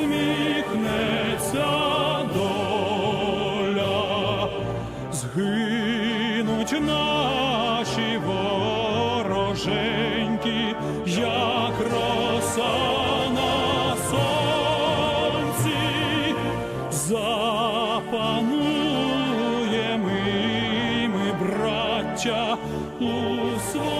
усміхнеться доля, згинуть наші вороженьки, як роса на сонці, запануємо ми, браття, у своєму.